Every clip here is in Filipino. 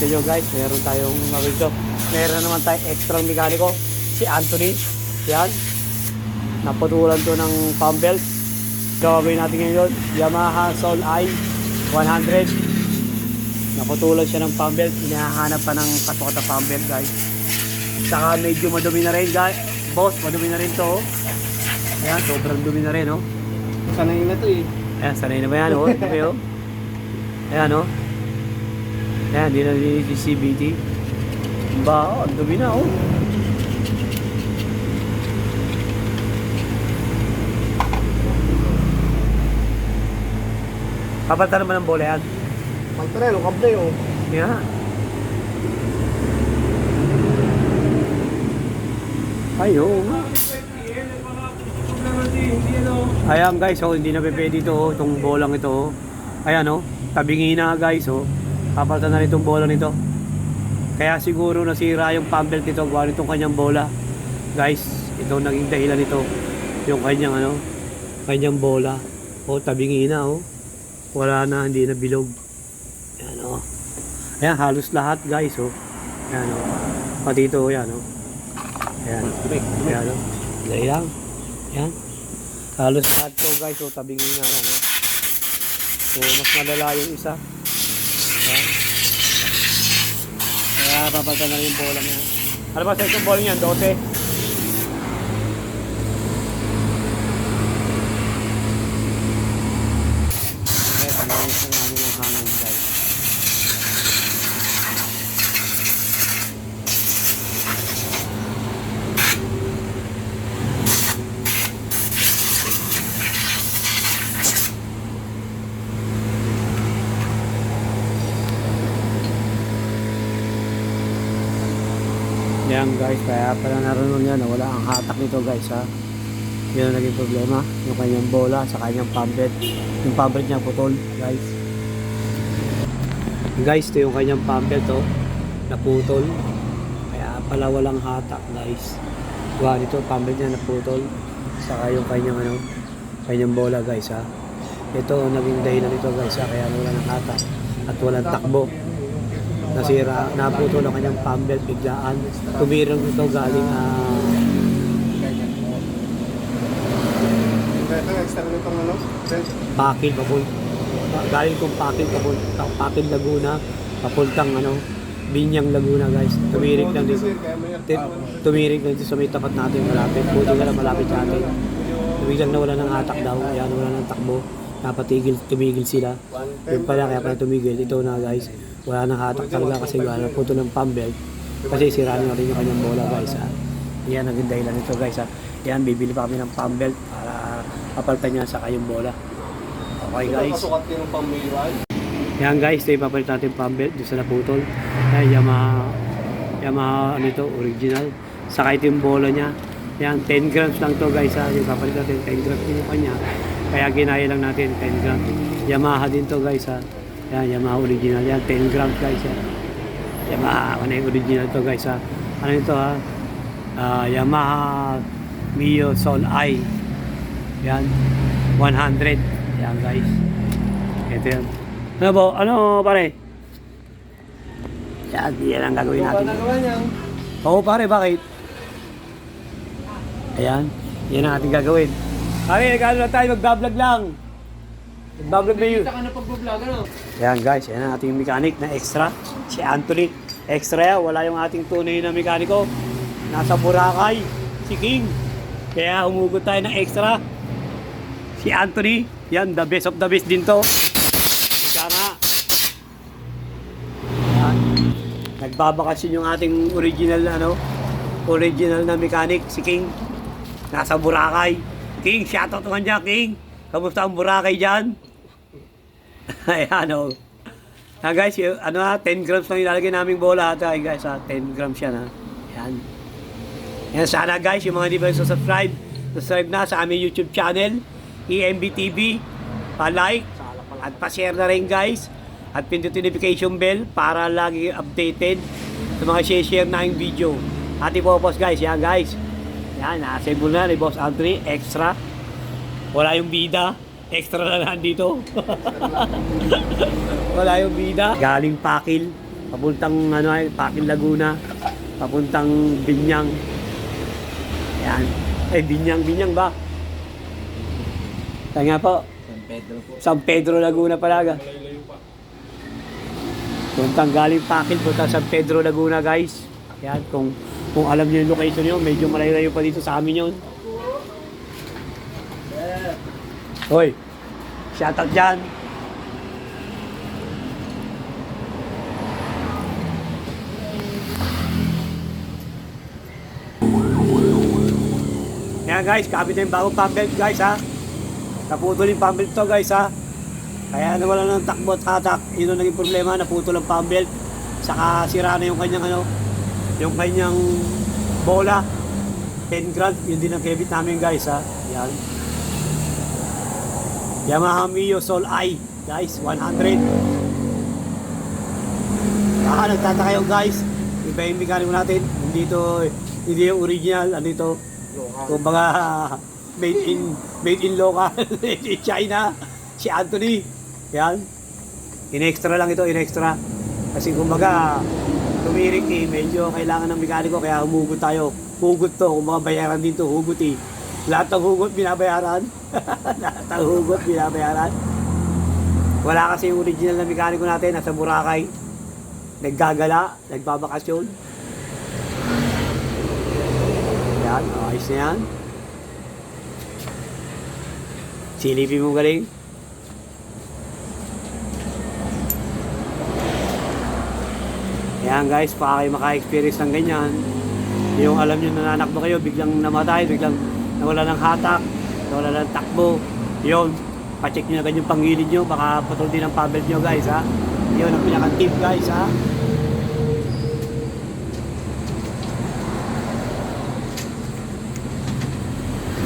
sa inyo guys, meron tayong mabito. Meron naman tayong extra mekaniko, si Anthony. Yan. Naputulan to ng pump belt. Gagawin natin ngayon, Yamaha Soul I 100. Naputulan siya ng pump belt. Hinahanap pa ng kasukat na pump belt guys. Saka medyo madumi na rin guys. Boss, madumi na rin to. oh. Ayan, sobrang dumi na rin oh. Sanay na to eh. Ayan, sanay na ba yan oh? Oh. Ayan oh. Ayan, di na nilinis yung CBT. Ba, oh, ang dumi na oh. Papalitan naman ng bola yan. Pagtarelo, kable oh. Yeah. Ay, oo nga. Ayan guys, oh, hindi na pwede ito, oh, itong bolang ito. Oh. Ayan oh, tabingi na guys, oh. Papalitan na rin itong bola nito. Kaya siguro nasira yung pump belt nito, gawa nitong kanyang bola. Guys, ito naging dahilan nito. Yung kanyang ano, kanyang bola. Oh, tabingi na oh. Wala na, hindi na bilog. Ayan oh. Ayan, halos lahat guys oh. Ayan oh. Pati ito, ayan oh. Ayan. Ayan oh. Dali lang. Ayan. Halos lahat to guys oh, tabingi na ayan oh. So, mas malala yung isa. Ayan. Papalitan na rin yung bola niya. Ano ba sa isang bola niyan? 12? Okay, panalis na namin yung hangin guys. Yan guys, kaya pala naroon yan, wala ang hatak nito guys ha. Yun ang naging problema, yung kanyang bola sa kanyang pambet. Yung pambet niya putol guys. Guys, ito yung kanyang pambet oh, naputol. Kaya pala walang hatak guys. Gawa nito, pambet niya naputol. Saka yung kanyang ano, kanyang bola guys ha. Ito ang naging dahilan nito guys ha, kaya wala ng hatak at walang takbo nasira, naputol ang kanyang pambelt biglaan. Tumirang ito galing. Then, Pakil, papul. Galing kong Pakil, papul. Pakil Laguna, papuntang ano, Binyang Laguna guys. Tumirik lang dito. Tumirik lang dito sa may tapat natin malapit. Buti ka lang malapit sa atin. Biglang nawala ng hatak daw, kaya nawala ng takbo. Napatigil, tumigil sila. Yung pala, kaya pala tumigil. Ito na guys, wala nang hatak talaga kasi wala puto ng pambelt. Kasi sira na rin yung kanyang bola guys ha. Yan ang dahilan nito guys ha. Yan, bibili pa kami ng pambelt para papalitan niya sa kayong bola. Okay guys. Yan guys, ito ipapalit natin pambelt doon sa naputol. Yan, Yamaha, Yamaha ano ito, original. Saka ito yung bola niya. Yan, 10 grams lang to guys ha. Ipapalit natin 10 grams din yung kanya. Kaya ginaya lang natin 10 grams. Yamaha din to guys ha. Yan, Yamaha original. Yan, 10 grams guys ha. Yamaha, ano yung original to guys ha. Ano ito ha? Ah, Yamaha Mio Soul I. Yan, 100. Yan guys. Ito yan. Ano po? Ano pare? Yan, yan ang gagawin natin. niya. Oo pare, bakit? Ayan, yan ang ating gagawin. Pare, nagkano na tayo, magbablog lang. Magbablog na yun. Kita ka na pag-vlog ano. Ayan guys, yan ang ating mechanic na extra. Si Anthony. Extra yan, wala yung ating tunay na mekaniko. Nasa Boracay, si King. Kaya humugot tayo ng extra. Si Anthony, yan, the best of the best din to. Ika nga. Yan. Nagbabakasyon yung ating original na ano, original na mechanic, si King. Nasa Boracay. King, shoutout naman dyan, King. Kamusta ang Boracay dyan? Ayan o. Ah, guys, yung, ano ha, 10 grams lang ilalagay naming bola ata. Guys, ha, 10 grams yan ha. Yan. Yan, sana guys, yung mga di ba subscribe, subscribe na sa aming YouTube channel, EMB TV, pa-like, at pa-share na rin guys. At pindutin notification bell para lagi updated sa mga share-share na yung video. At ipopos guys, yan guys. Yan, na-assemble na ni Boss Anthony, extra. Wala yung bida. Extra na lang dito. Wala yung bida. Galing pakil. papuntang ano ay, Pakin Laguna, papuntang Binyang. Yan. Eh, Binyang, Binyang ba? Kaya nga po, San Pedro po. San Pedro Laguna palaga. Malayo pa. Puntang galing Pakin, punta San Pedro Laguna guys. Yan, kung kung alam niyo yung location niyo, medyo malayo-layo pa dito sa amin yun. Hoy, shoutout dyan. Yan guys, kapit na yung bagong pump belt guys ha. Naputol yung pump belt to guys ha. Kaya nawala ng takbo at hatak. Yun ang naging problema, naputol ang pump belt. Saka sira na yung kanyang ano, yung kanyang bola. 10 grand, yun din ang kebit namin guys ha. Yan. Yamaha Mio Soul I, guys, 100. Baka nagtataka kayo guys, iba yung mekaniko natin. Hindi ito, hindi yung original, ano ito, kumbaga made in made in local. Made in China. Si Anthony. Yan. In-extra lang ito in-extra. Kasi kumbaga tumirik eh medyo kailangan ng mekaniko kaya humugot tayo. Hugot to. Kumbaga bayaran din to hugot eh. Lahat ng hugot binabayaran lahat ng hugot binabayaran wala kasi yung original na mekaniko natin nasa Boracay naggagala nagbabakasyon yan, ayos na yan. Silipin mo galing. Yan guys, baka kayo maka-experience ng ganyan. Yung alam nyo nananakbo kayo, biglang namatay, biglang nawala ng hatak, nawala ng takbo. Yun, pacheck nyo na ganyan pangilid nyo, baka putol din ang pabelt nyo guys ha. Yun ang pinaka-tip guys ha.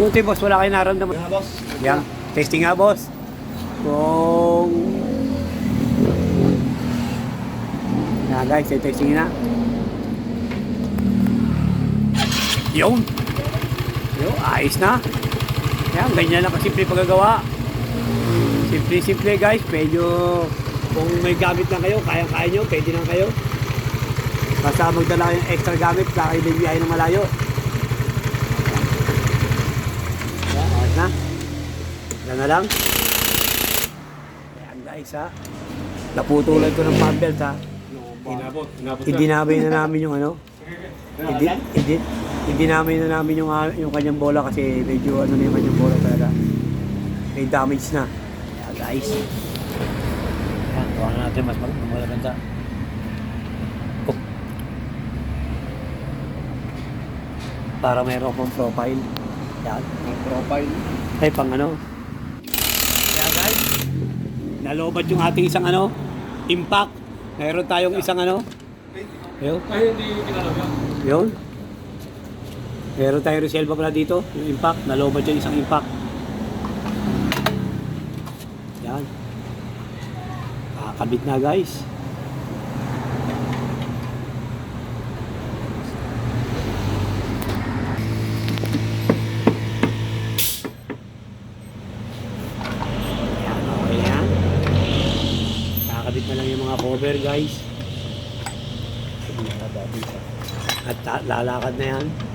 Buti boss, wala kayo naramdaman. Yan, boss. Yan, testing nga boss. Kung... Yan guys, testing na. Yun! Yun, ayos na. Yan, ganyan lang kasimple pagagawa. Simple-simple guys, medyo kung may gamit lang kayo, kayang-kaya nyo, pwede lang kayo. Basta magdala kayong extra gamit, kaya kayo bibiyahe ng malayo. Yan, ayos na. Yan na lang. Ayan guys ha. Naputulan ko ng pump belt ha. Inabot. Inabot Idinamay na namin yung ano. Hindi, hindi, idinamay na namin yung, ah, yung kanyang bola kasi medyo ano na yung kanyang bola talaga. May damage na. Ayan guys. Ayan, kuha na natin mas mag maganda. Oh. Para mayroon pang profile. Yan. Ang profile. Ay, pang ano? Kaya guys, nalobat yung ating isang ano, impact. Meron tayong isang ano, yun, Ay, hindi kinalagyan. yun. Meron tayong reserva pala dito, yung impact. Nalobat yung isang impact. Yan. Kakabit na guys. Yan, okay yan. Kakabit na lang yung mga cover guys. At lalakad na yan.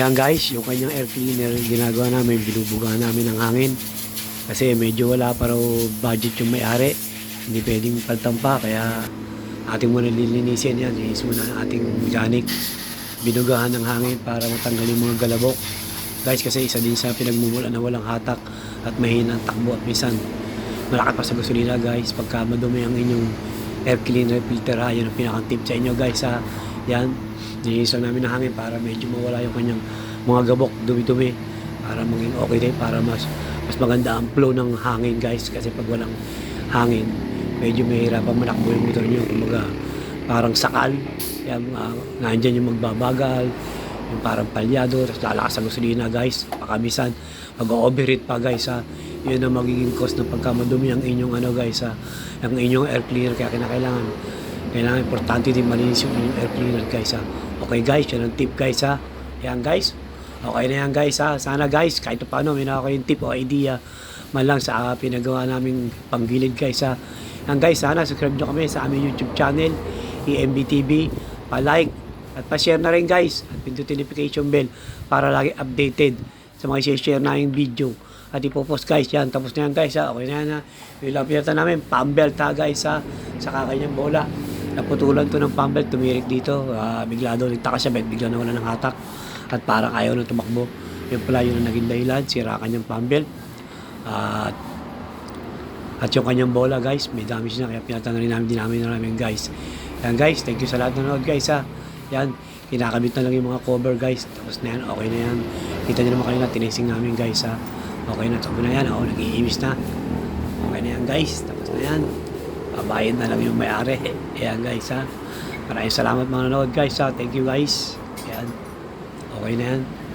Ayan guys, yung kanyang air cleaner, ginagawa namin, binubuga namin ng hangin. Kasi medyo wala pa raw budget yung may-ari. Hindi pwedeng paltan pa, kaya ating muna lilinisin yan. Iis muna ating mechanic. Binugahan ng hangin para matanggal yung mga galabok. Guys, kasi isa din sa pinagmumula na walang hatak at mahina ang takbo at minsan malakas pa sa gasolina guys pagka madumi ang inyong air cleaner filter ha yun ang pinakang tip sa inyo guys ha yan nilinisan namin ng hangin para medyo mawala yung kanyang mga gabok dumi-dumi para maging okay din para mas mas maganda ang flow ng hangin guys kasi pag walang hangin medyo mahirapan manakbo yung motor nyo. Kumbaga parang sakal. Yan uh, nandyan yung magbabagal yung parang palyado tapos lalakas ang gasolina guys. Pakamisan mag-overheat pa guys ha. Yun ang magiging cause ng pagkamadumi ang inyong ano guys ha ang inyong air cleaner. Kaya kinakailangan kailangan importante din malinis yung inyong air cleaner guys ha. Okay guys yan ang tip guys ha. Yan guys okay na yan guys ha? Sana guys kahit paano may nakakuha yung tip o idea man lang sa ah, pinagawa naming panggilid guys ha? Yan guys sana subscribe nyo kami sa aming youtube channel EMBTV pa-like at pa-share na rin guys at pindutin notification bell para lagi updated sa mga share namin video. At ipopost guys yan. Tapos na yan guys ha? Okay na yan ha? Yung lang pinata namin pambelt ha guys ha? Sa kakanyang bola. Naputulan to ng pambelt tumirik dito. Ah, bigla daw nagtaka siya bet. Bigla nawala ng hatak at parang ayaw na tumakbo yun pala yun ang naging dahilan sira kanyang pambelt at at yung kanyang bola guys, may damage na kaya pinatanggal namin din namin namin guys. Yan guys, thank you sa lahat ng nanood guys ha. Yan, kinakabit na lang yung mga cover guys. Tapos na yan, okay na yan. Kita nyo naman kanina, tinesing namin guys ha. Okay na, takbo na yan. Oo, nag-iimis na. Okay na yan guys, tapos na yan. Babayad na lang yung may-ari. Ayan guys ha. Maraming salamat mga nanood guys ha. Thank you guys. Ayan. Okay na yan.